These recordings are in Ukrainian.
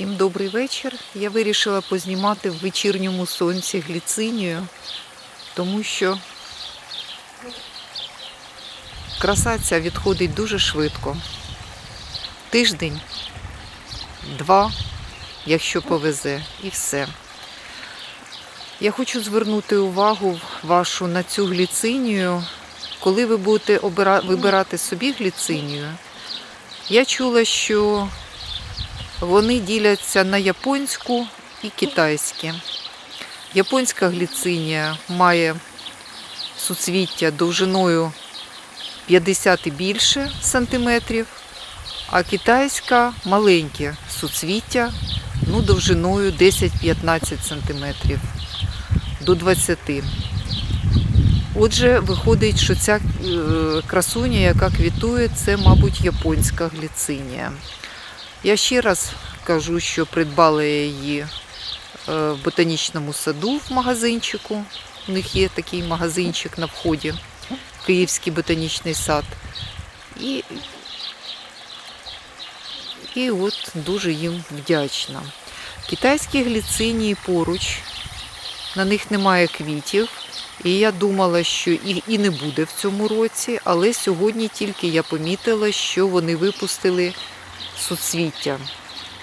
Всім добрий вечір. Я вирішила познімати в вечірньому сонці гліцинію, тому що краса ця відходить дуже швидко. Тиждень, два, якщо повезе, і все. Я хочу звернути увагу вашу на цю гліцинію. Коли ви будете вибирати собі гліцинію, я чула, що вони діляться на японську і китайську. Японська гліцинія має суцвіття довжиною 50 і більше сантиметрів, а китайська маленьке суцвіття ну, довжиною 10-15 сантиметрів до 20. Отже, виходить, що ця е, красуня, яка квітує, це, мабуть, японська гліцинія. Я ще раз кажу, що придбала я її е, в ботанічному саду в магазинчику. У них є такий магазинчик на вході, Київський ботанічний сад. І, і от дуже їм вдячна. Китайські гліцинії поруч, на них немає квітів. І я думала, що їх і не буде в цьому році, але сьогодні тільки я помітила, що вони випустили суцвіття.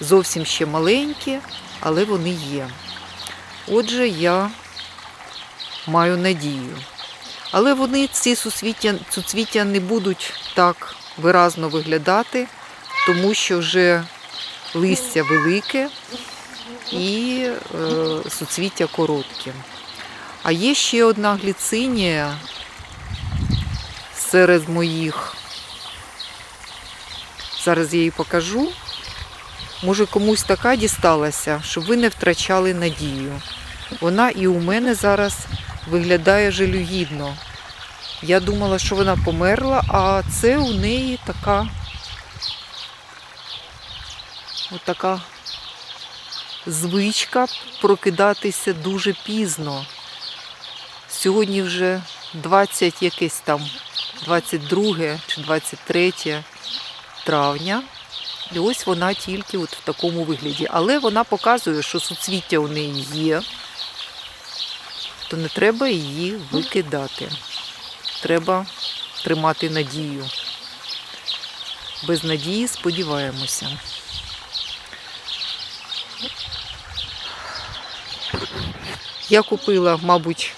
Зовсім ще маленькі, але вони є. Отже, я маю надію. Але вони, ці суцвіття, суцвіття не будуть так виразно виглядати, тому що вже листя велике і е, суцвіття короткі. А є ще одна гліцинія серед моїх. Зараз я її покажу. Може комусь така дісталася, щоб ви не втрачали надію. Вона і у мене зараз виглядає жалюгідно. Я думала, що вона померла, а це у неї така отака звичка прокидатися дуже пізно. Сьогодні вже 20 якесь там 22 чи 23 травня. І ось вона тільки от в такому вигляді. Але вона показує, що суцвіття у неї є, то не треба її викидати. Треба тримати надію. Без надії сподіваємося. Я купила, мабуть,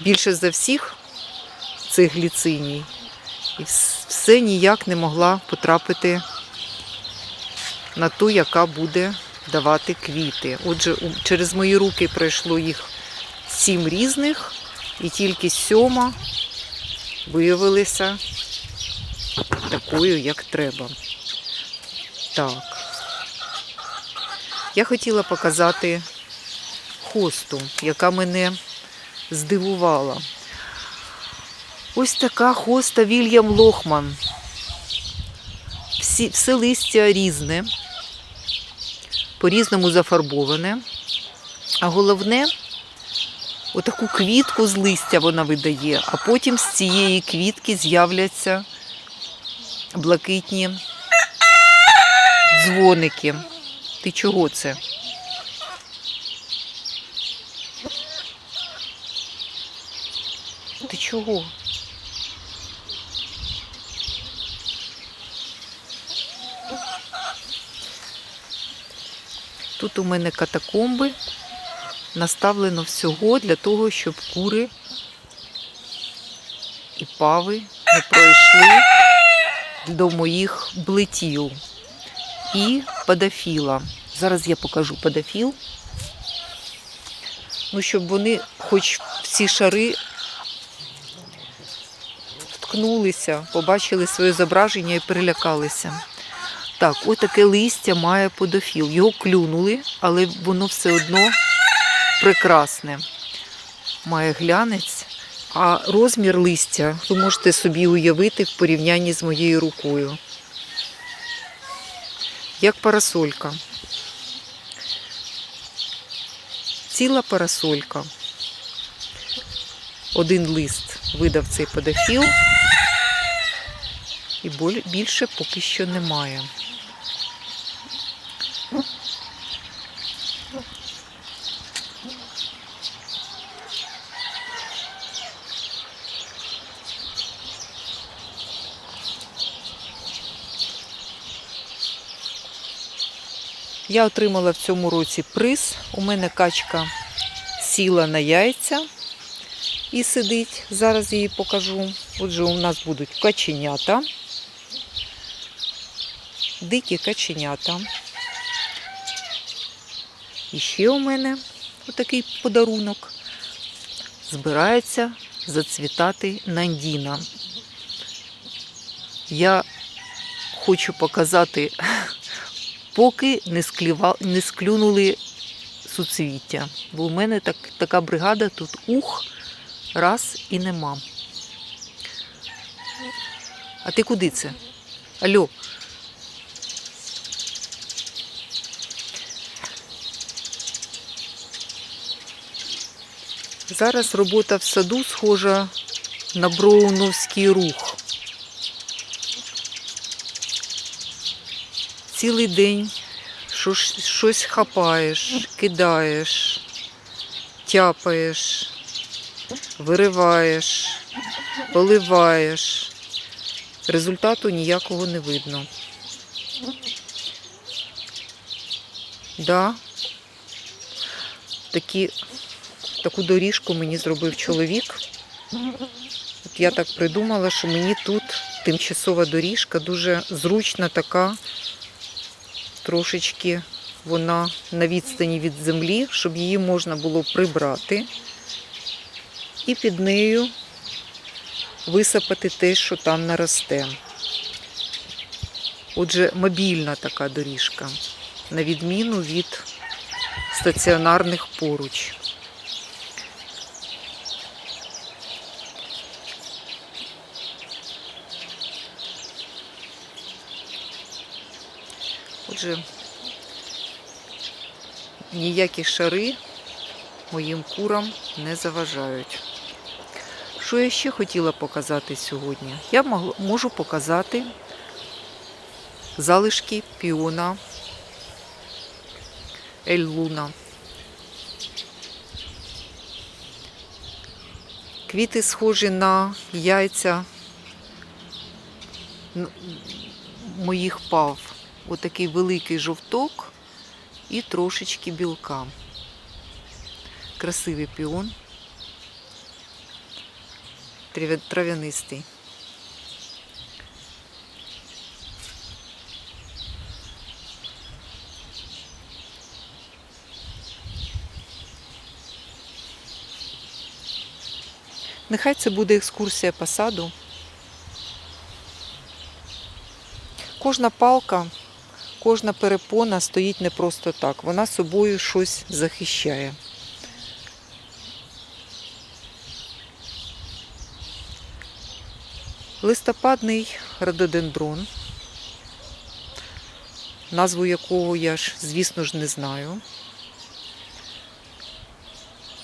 більше за всіх цих гліциній. І все ніяк не могла потрапити на ту, яка буде давати квіти. Отже, через мої руки пройшло їх сім різних, і тільки сьома виявилася такою, як треба. Так. Я хотіла показати хосту, яка мене здивувала. Ось така хоста Вільям Лохман. Всі, все листя різне, по-різному зафарбоване. А головне, отаку квітку з листя вона видає, а потім з цієї квітки з'являться блакитні дзвоники. Ти чого це? Ти чого? Тут у мене катакомби. Наставлено всього для того, щоб кури і пави не пройшли до моїх блитів і падафіла. Зараз я покажу падафіл. Ну, щоб вони хоч в ці шари вткнулися, побачили своє зображення і перелякалися. Так, ось таке листя має подофіл. Його клюнули, але воно все одно прекрасне. Має глянець. А розмір листя ви можете собі уявити в порівнянні з моєю рукою. Як парасолька. Ціла парасолька. Один лист видав цей подофіл, і більше поки що немає. Я отримала в цьому році приз. У мене качка сіла на яйця і сидить. Зараз її покажу. Отже, у нас будуть каченята. Дикі каченята. І ще у мене отакий подарунок. Збирається зацвітати нандіна. Я хочу показати, поки не, скліва, не склюнули суцвіття. Бо у мене так, така бригада тут ух, раз і нема. А ти куди це? Алло. Зараз робота в саду схожа на броуновський рух. Цілий день щось, хапаєш, кидаєш, тяпаєш, вириваєш, поливаєш. Результату ніякого не видно. Да. Такі, таку доріжку мені зробив чоловік. От я так придумала, що мені тут тимчасова доріжка дуже зручна така, трошечки вона на відстані від землі, щоб її можна було прибрати і під нею висипати те, що там наросте. Отже, мобільна така доріжка, на відміну від стаціонарних поруч. Отже, ніякі шари моїм курам не заважають. Що я ще хотіла показати сьогодні? Я можу показати залишки піона Ель Луна. Квіти схожі на яйця моїх пав. Отакий великий жовток і трошечки білка. Красивий піон. Трав'янистий. Нехай це буде екскурсія по саду. Кожна палка, кожна перепона стоїть не просто так. Вона собою щось захищає. Листопадний рододендрон, назву якого я ж, звісно ж, не знаю.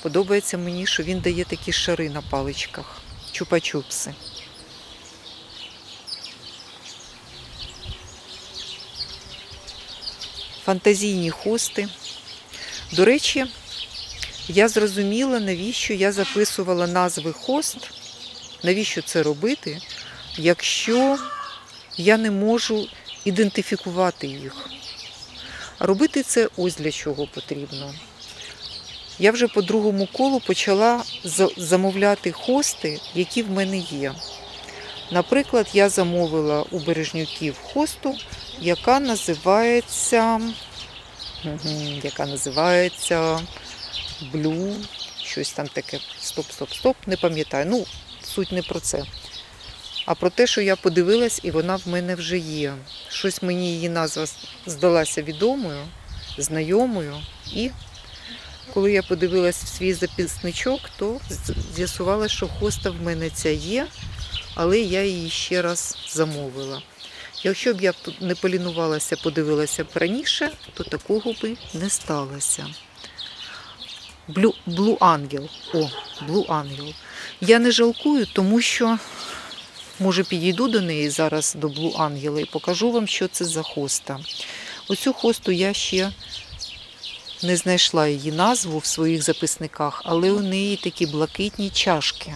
Подобається мені, що він дає такі шари на паличках, чупа-чупси. Фантазійні хости. До речі, я зрозуміла, навіщо я записувала назви хост, навіщо це робити, якщо я не можу ідентифікувати їх. Робити це ось для чого потрібно. Я вже по другому колу почала замовляти хости, які в мене є. Наприклад, я замовила у бережнюків хосту, яка називається, яка називається Blue, щось там таке. Стоп, стоп, стоп, не пам'ятаю. Ну, суть не про це. А про те, що я подивилась, і вона в мене вже є. Щось мені її назва здалася відомою, знайомою. І коли я подивилась в свій записничок, то з'ясувала, що хоста в мене ця є, але я її ще раз замовила. Якщо б я не полінувалася, подивилася б раніше, то такого би не сталося. Blue Angel. О, Blue Angel. Я не жалкую, тому що може підійду до неї зараз до Blue Angel і покажу вам, що це за хоста. Оцю хосту я ще не знайшла її назву в своїх записниках, але у неї такі блакитні чашки.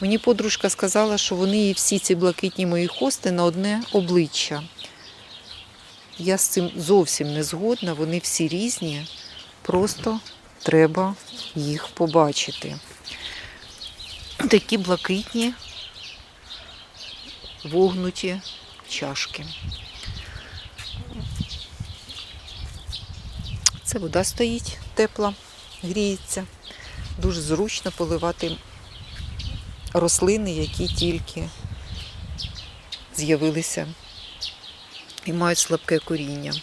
Мені подружка сказала, що вони всі ці блакитні мої хости на одне обличчя. Я з цим зовсім не згодна, вони всі різні, просто треба їх побачити. Такі блакитні, вогнуті чашки. Це вода стоїть тепла, гріється. Дуже зручно поливати рослини, які тільки з'явилися і мають слабке коріння.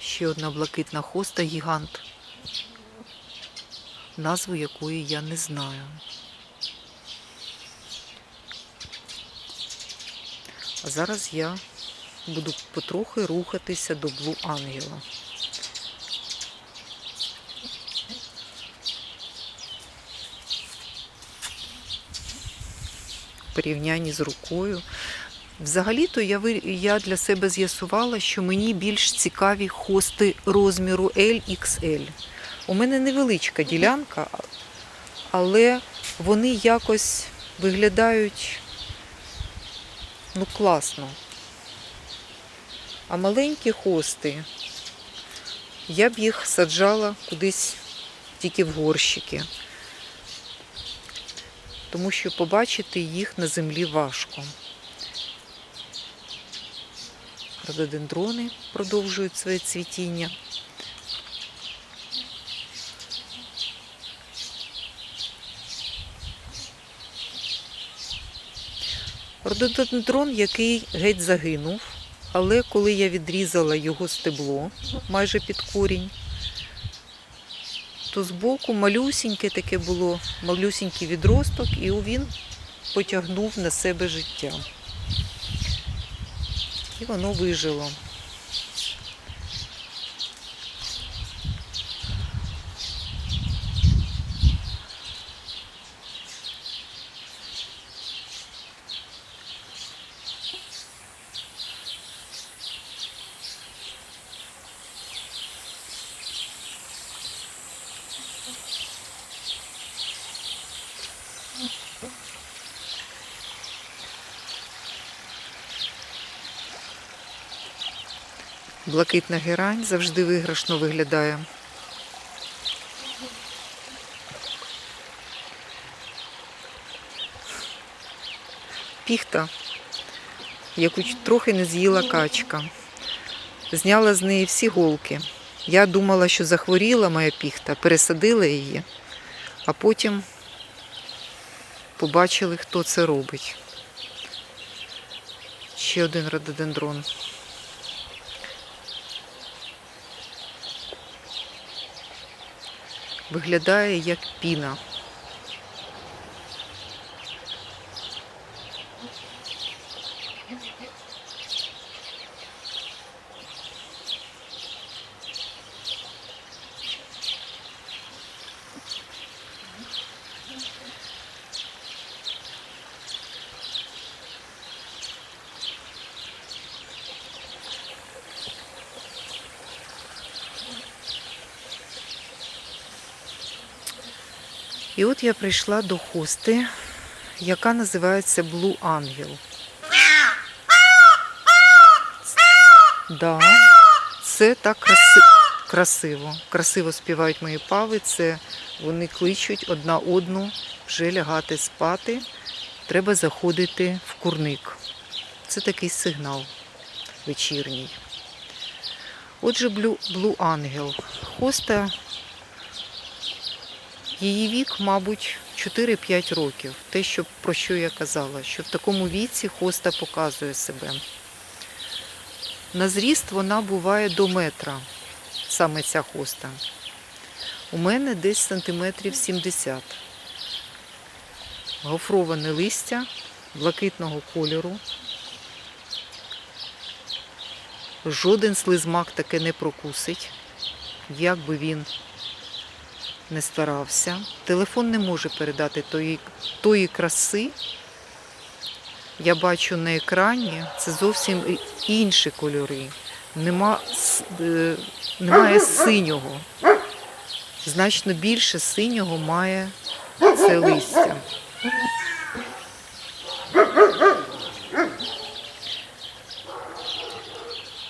Ще одна блакитна хоста гігант, назву якої я не знаю. А зараз я буду потрохи рухатися до Блу Ангела. Порівнянні з рукою. Взагалі-то я, я для себе з'ясувала, що мені більш цікаві хости розміру LXL. У мене невеличка ділянка, але вони якось виглядають ну, класно. А маленькі хости, я б їх саджала кудись тільки в горщики, тому що побачити їх на землі важко. Рододендрони продовжують своє цвітіння. Рододендрон, який геть загинув, але коли я відрізала його стебло майже під корінь, то збоку малюсіньке таке було, малюсінький відросток, і він потягнув на себе життя. І воно вижило. Блакитна герань завжди виграшно виглядає. Піхта, яку трохи не з'їла качка. Зняла з неї всі голки. Я думала, що захворіла моя піхта, пересадила її, а потім побачили, хто це робить. Ще один рододендрон. Виглядає як піна. І от я прийшла до хости, яка називається Blue Angel. Да, це так краси... красиво. Красиво співають мої пави. Це вони кличуть одна одну вже лягати спати. Треба заходити в курник. Це такий сигнал вечірній. Отже, Blue, Angel. Хоста Її вік, мабуть, 4-5 років. Те, що, про що я казала, що в такому віці хоста показує себе. На зріст вона буває до метра, саме ця хоста. У мене десь сантиметрів 70. Гофроване листя блакитного кольору. Жоден слизмак таке не прокусить, як би він не старався. Телефон не може передати тої, тої краси. Я бачу на екрані це зовсім інші кольори. Нема, е, Немає синього. Значно більше синього має це листя.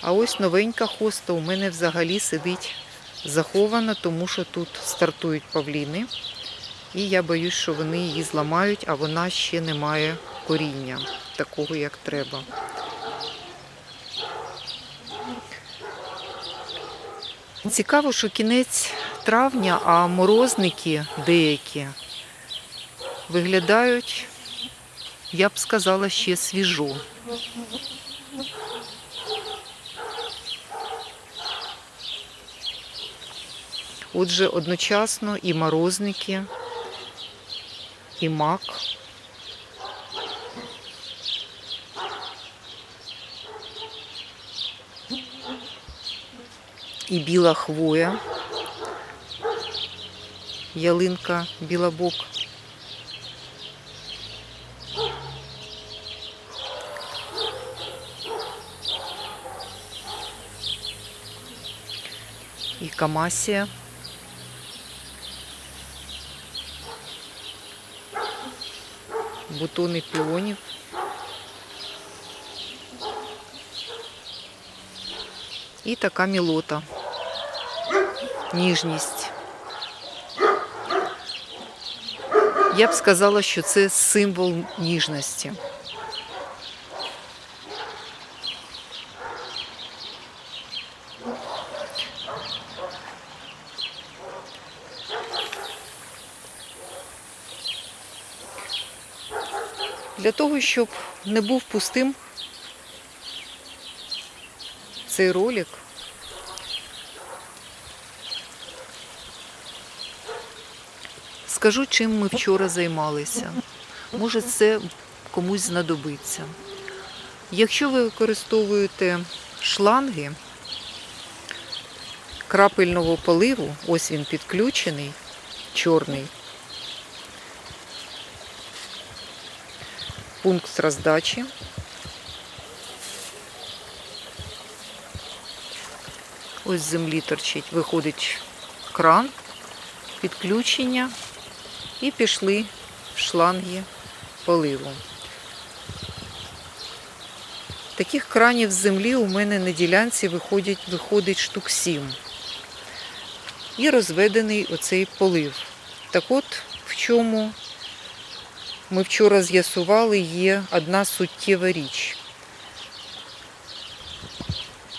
А ось новенька хоста у мене взагалі сидить захована, тому що тут стартують павліни. І я боюсь, що вони її зламають, а вона ще не має коріння такого, як треба. Цікаво, що кінець травня, а морозники деякі виглядають, я б сказала, ще свіжо. Отже, одночасно і морозники, і мак. І біла хвоя, ялинка білобок. І камасія. Бутони піонів. І така мілота. Ніжність. Я б сказала, що це символ ніжності. Для того, щоб не був пустим цей ролик, скажу, чим ми вчора займалися. Може, це комусь знадобиться. Якщо ви використовуєте шланги крапельного поливу, ось він підключений, чорний, пункт роздачі. Ось з землі торчить, виходить кран, підключення і пішли шланги поливу. Таких кранів з землі у мене на ділянці виходить, виходить штук 7. І розведений оцей полив. Так от, в чому ми вчора з'ясували, є одна суттєва річ.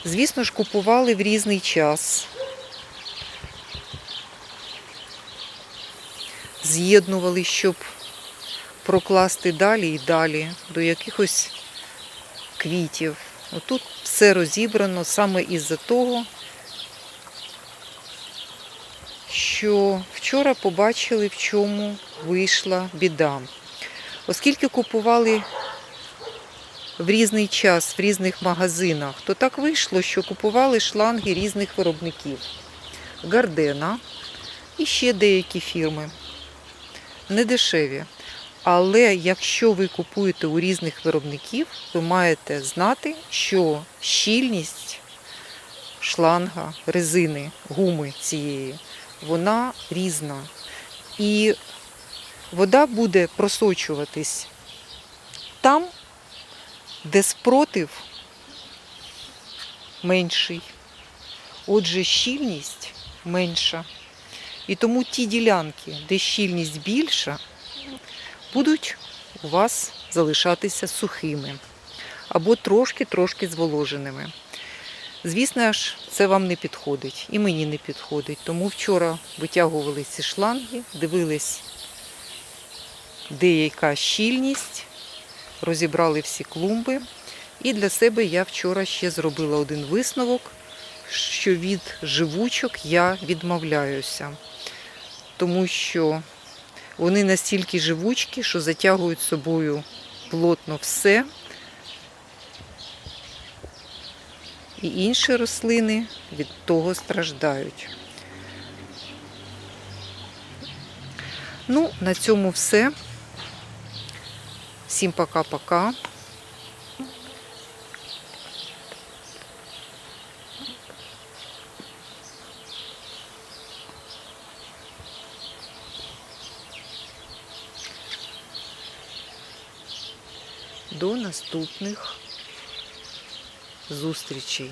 Звісно ж, купували в різний час. З'єднували, щоб прокласти далі і далі до якихось квітів. Отут все розібрано саме із-за того, що вчора побачили, в чому вийшла біда. Оскільки купували в різний час в різних магазинах, то так вийшло, що купували шланги різних виробників. Гардена і ще деякі фірми. Не дешеві. Але якщо ви купуєте у різних виробників, ви маєте знати, що щільність шланга, резини, гуми цієї, вона різна. І вода буде просочуватись там, де спротив менший. Отже, щільність менша. І тому ті ділянки, де щільність більша, будуть у вас залишатися сухими або трошки-трошки зволоженими. Звісно ж, це вам не підходить і мені не підходить. Тому вчора витягували ці шланги, дивились, де яка щільність, розібрали всі клумби. І для себе я вчора ще зробила один висновок, що від живучок я відмовляюся, тому що вони настільки живучкі, що затягують собою плотно все. І інші рослини від того страждають. Ну, на цьому все. Всім пока-пока. До наступних зустрічей.